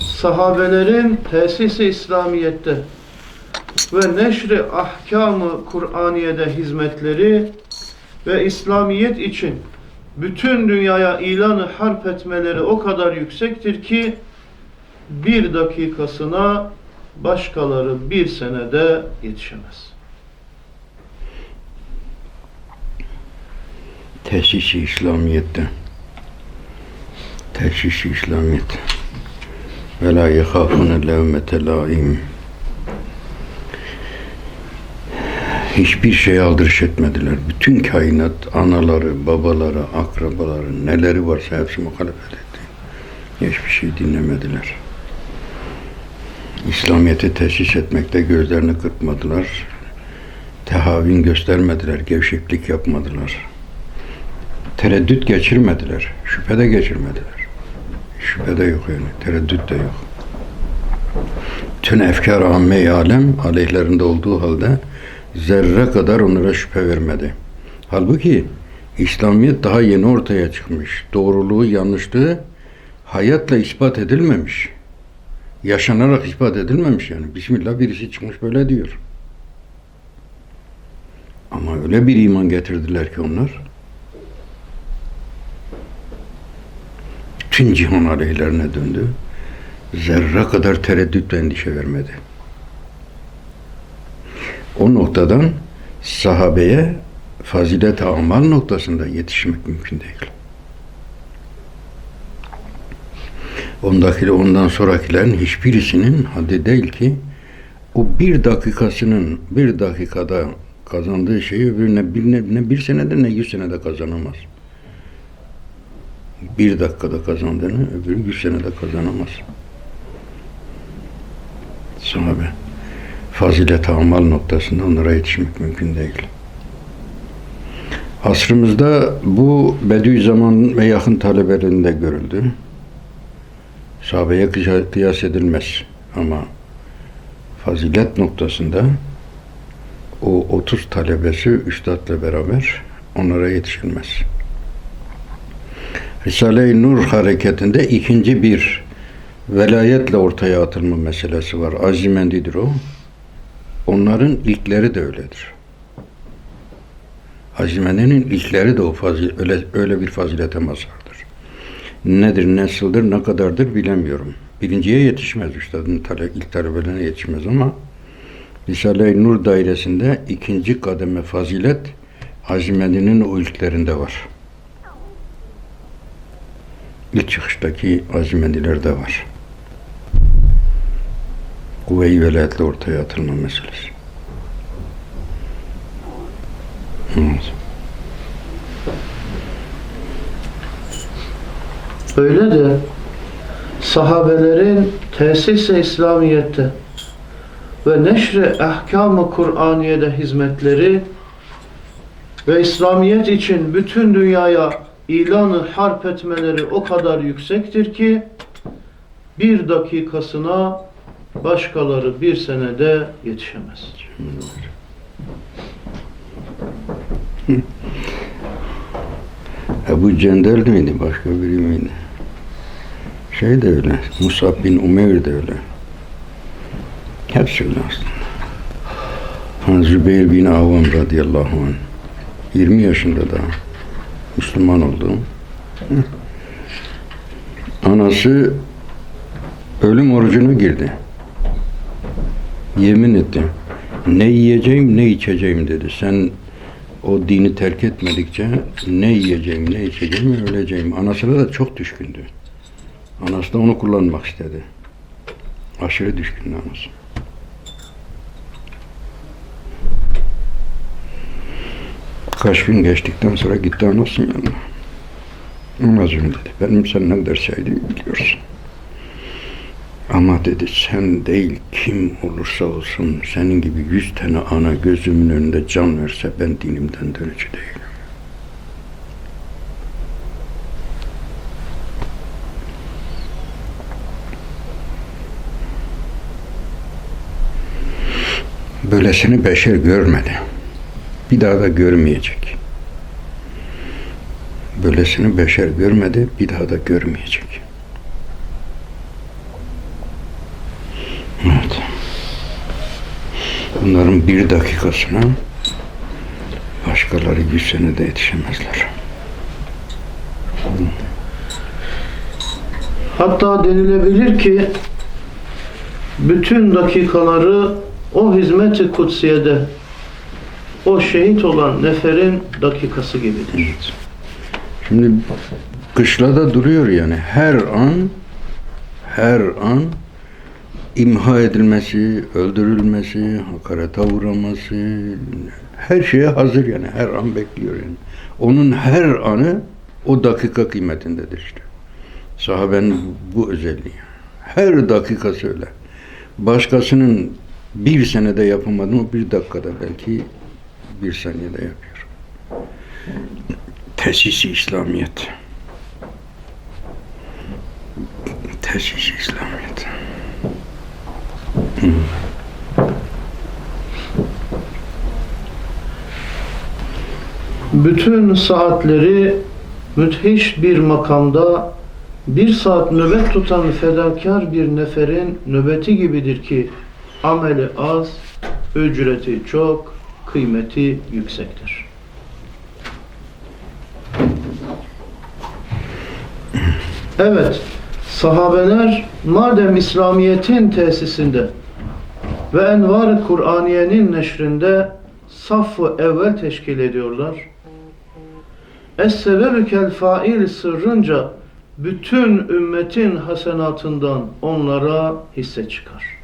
sahabelerin tesis-i İslamiyet'te ve neşri ahkamı Kur'aniye'de hizmetleri ve İslamiyet için bütün dünyaya ilanı harp etmeleri o kadar yüksektir ki bir dakikasına başkaları bir senede yetişemez. Tesis-i İslamiyet'te. Tesis-i İslamiyet. Ve la yehafune levmete laim. Hiçbir şeye aldırış etmediler. Bütün kainat, anaları, babaları, akrabaları, neleri varsa hepsi muhalefet etti. Hiçbir şey dinlemediler. İslamiyet'i tesis etmekte gözlerini kırpmadılar. Tehavin göstermediler, gevşeklik yapmadılar tereddüt geçirmediler. Şüphe de geçirmediler. Şüphe de yok yani. Tereddüt de yok. Tüm efkar amme alem aleyhlerinde olduğu halde zerre kadar onlara şüphe vermedi. Halbuki İslamiyet daha yeni ortaya çıkmış. Doğruluğu, yanlışlığı hayatla ispat edilmemiş. Yaşanarak ispat edilmemiş yani. Bismillah birisi çıkmış böyle diyor. Ama öyle bir iman getirdiler ki onlar. Tüm cihan aleyhlerine döndü. Zerre kadar tereddüt ve endişe vermedi. O noktadan sahabeye fazilet amal noktasında yetişmek mümkün değil. Ondaki ondan sonrakilerin hiçbirisinin haddi değil ki o bir dakikasının bir dakikada kazandığı şeyi öbürüne bir, ne, ne bir senede ne yüz senede kazanamaz bir dakikada kazandığını öbürü bir senede kazanamaz. Sahabe. Fazilet amal noktasında onlara yetişmek mümkün değil. Asrımızda bu Bediüzzaman ve yakın talebelerinde görüldü. Sahabeye kıyas edilmez ama fazilet noktasında o 30 talebesi üstadla beraber onlara yetişilmez. Risale-i Nur hareketinde ikinci bir velayetle ortaya atılma meselesi var. Azimendidir o. Onların ilkleri de öyledir. Azimene'nin ilkleri de o fazil, öyle, öyle bir fazilete mazhardır. Nedir, nasıldır, ne kadardır bilemiyorum. Birinciye yetişmez üstadın tale, ilk talebelerine yetişmez ama Risale-i Nur dairesinde ikinci kademe fazilet Azimene'nin o ilklerinde var ilk çıkıştaki azimediler de var. Kuvve-i velayetle ortaya atılma meselesi. Evet. Öyle de sahabelerin tesis-i İslamiyet'te ve neşri ahkamı Kur'aniye'de hizmetleri ve İslamiyet için bütün dünyaya ilanı harp etmeleri o kadar yüksektir ki bir dakikasına başkaları bir senede yetişemez. Ebu Cendel miydi? Başka biri miydi? Şey de öyle. Musab bin Umeyr de öyle. Hepsi öyle aslında. Zübeyir bin Avam radıyallahu anh. 20 yaşında daha. Müslüman oldu. Anası ölüm orucuna girdi. Yemin etti. Ne yiyeceğim ne içeceğim dedi. Sen o dini terk etmedikçe ne yiyeceğim ne içeceğim öleceğim. Anasına da çok düşkündü. Anası da onu kullanmak istedi. Aşırı düşkündü anası. Kaç gün geçtikten sonra gitti anasının yanına. Anacığım dedi, benim senden derseydim biliyorsun. Ama dedi sen değil kim olursa olsun senin gibi yüz tane ana gözümün önünde can verse ben dinimden dönücü değilim. Böylesini beşer görmedi. Bir daha da görmeyecek. Böylesini beşer görmedi, bir daha da görmeyecek. Evet. Bunların bir dakikasına başkaları yüz senede yetişemezler. Hatta denilebilir ki bütün dakikaları o hizmet-i kutsiyede o şehit olan neferin dakikası gibidir. Şimdi kışlada duruyor yani her an her an imha edilmesi, öldürülmesi, hakarete uğraması her şeye hazır yani her an bekliyor yani. Onun her anı o dakika kıymetindedir işte. Sahabenin bu özelliği. Her dakikası öyle. Başkasının bir senede yapamadığını bir dakikada belki bir saniyede yapıyor. Tesisi İslamiyet. Tesisi İslamiyet. Bütün saatleri müthiş bir makamda bir saat nöbet tutan fedakar bir neferin nöbeti gibidir ki ameli az, ücreti çok, kıymeti yüksektir. Evet, sahabeler madem İslamiyet'in tesisinde ve envar Kur'aniyenin neşrinde safı evvel teşkil ediyorlar. Es-sebebü kel fail sırrınca bütün ümmetin hasenatından onlara hisse çıkar.